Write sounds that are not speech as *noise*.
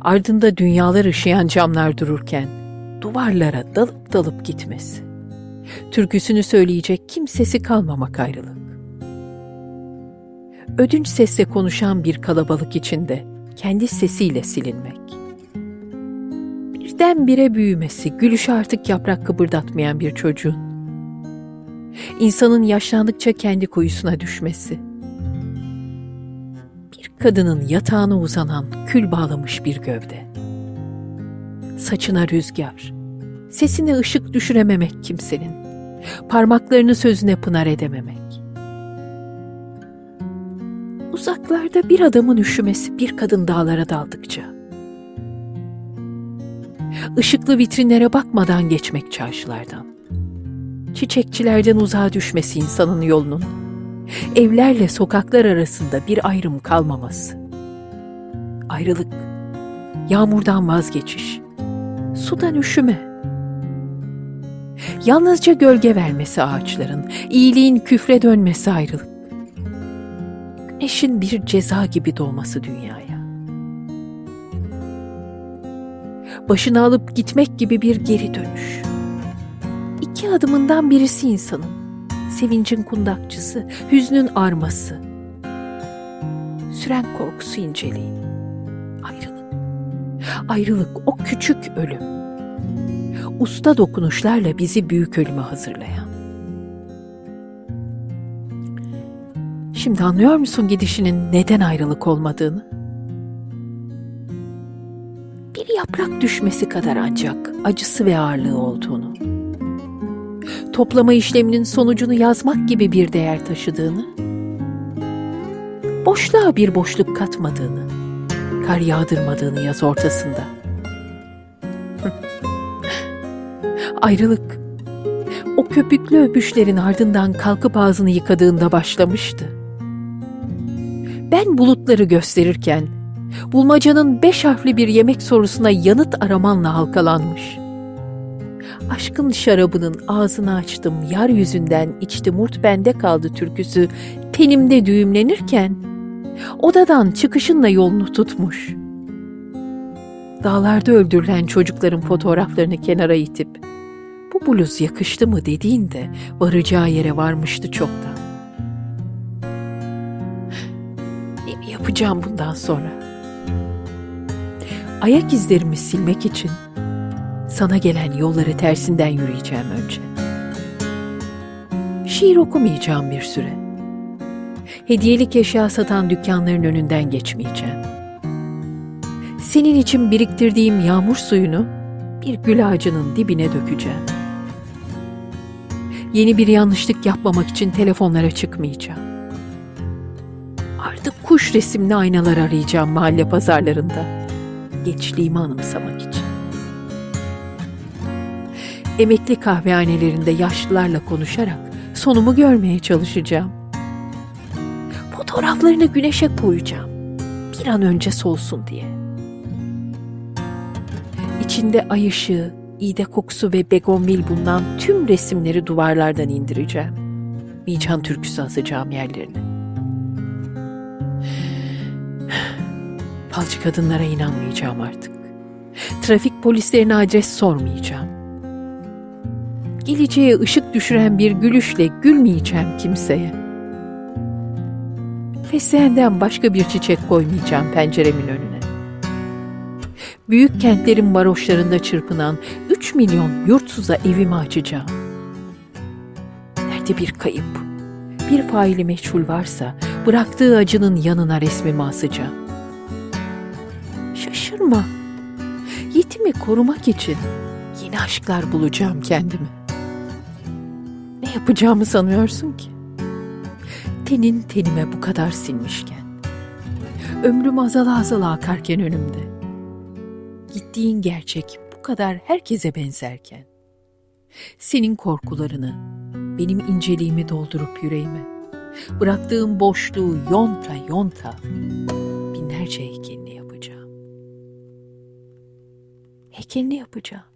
Ardında dünyalar ışıyan camlar dururken duvarlara dalıp dalıp gitmesi. Türküsünü söyleyecek kimsesi kalmamak ayrılık. Ödünç sesle konuşan bir kalabalık içinde kendi sesiyle silinmek. Birdenbire büyümesi, gülüşü artık yaprak kıpırdatmayan bir çocuğun. İnsanın yaşlandıkça kendi kuyusuna düşmesi. Kadının yatağına uzanan kül bağlamış bir gövde. Saçına rüzgar, sesine ışık düşürememek kimsenin, parmaklarını sözüne pınar edememek. Uzaklarda bir adamın üşümesi bir kadın dağlara daldıkça. Işıklı vitrinlere bakmadan geçmek çarşılardan. Çiçekçilerden uzağa düşmesi insanın yolunun. Evlerle sokaklar arasında bir ayrım kalmaması. Ayrılık, yağmurdan vazgeçiş, sudan üşüme. Yalnızca gölge vermesi ağaçların, iyiliğin küfre dönmesi ayrılık. Güneşin bir ceza gibi doğması dünyaya. Başını alıp gitmek gibi bir geri dönüş. İki adımından birisi insanın. Sevincin kundakçısı, hüznün arması. Süren korkusu inceliği. Ayrılık. Ayrılık o küçük ölüm. Usta dokunuşlarla bizi büyük ölüme hazırlayan. Şimdi anlıyor musun gidişinin neden ayrılık olmadığını? Bir yaprak düşmesi kadar ancak acısı ve ağırlığı olduğunu. Toplama işleminin sonucunu yazmak gibi bir değer taşıdığını. Boşluğa bir boşluk katmadığını, kar yağdırmadığını yaz ortasında. *laughs* Ayrılık o köpüklü öpüşlerin ardından kalkıp ağzını yıkadığında başlamıştı. Ben bulutları gösterirken bulmacanın beş harfli bir yemek sorusuna yanıt aramanla halkalanmış. Aşkın şarabının ağzını açtım, yar yüzünden içti murt bende kaldı türküsü tenimde düğümlenirken odadan çıkışınla yolunu tutmuş. Dağlarda öldürülen çocukların fotoğraflarını kenara itip bu bluz yakıştı mı dediğinde varacağı yere varmıştı çoktan. Ne yapacağım bundan sonra? Ayak izlerimi silmek için sana gelen yolları tersinden yürüyeceğim önce. Şiir okumayacağım bir süre. Hediyelik eşya satan dükkanların önünden geçmeyeceğim. Senin için biriktirdiğim yağmur suyunu bir gül ağacının dibine dökeceğim. Yeni bir yanlışlık yapmamak için telefonlara çıkmayacağım. Artık kuş resimli aynalar arayacağım mahalle pazarlarında. Gençliğimi anımsamak için. Emekli kahvehanelerinde yaşlılarla konuşarak sonumu görmeye çalışacağım. Fotoğraflarını güneşe koyacağım. Bir an önce solsun diye. İçinde ay ışığı, iğde kokusu ve begonvil bulunan tüm resimleri duvarlardan indireceğim. Mican türküsü asacağım yerlerine. Falcı kadınlara inanmayacağım artık. Trafik polislerine adres sormayacağım. Geleceğe ışık düşüren bir gülüşle gülmeyeceğim kimseye. Fesleğenden başka bir çiçek koymayacağım penceremin önüne. Büyük kentlerin varoşlarında çırpınan 3 milyon yurtsuza evimi açacağım. Nerede bir kayıp, bir faili meçhul varsa bıraktığı acının yanına resmimi asacağım. Şaşırma. Yetimi korumak için yeni aşklar bulacağım kendimi. Ne yapacağımı sanıyorsun ki? Tenin tenime bu kadar sinmişken, ömrüm azala azala akarken önümde, gittiğin gerçek bu kadar herkese benzerken, senin korkularını, benim inceliğimi doldurup yüreğime, bıraktığım boşluğu yonta yonta binlerce heykelini yapacağım. Heykelini yapacağım.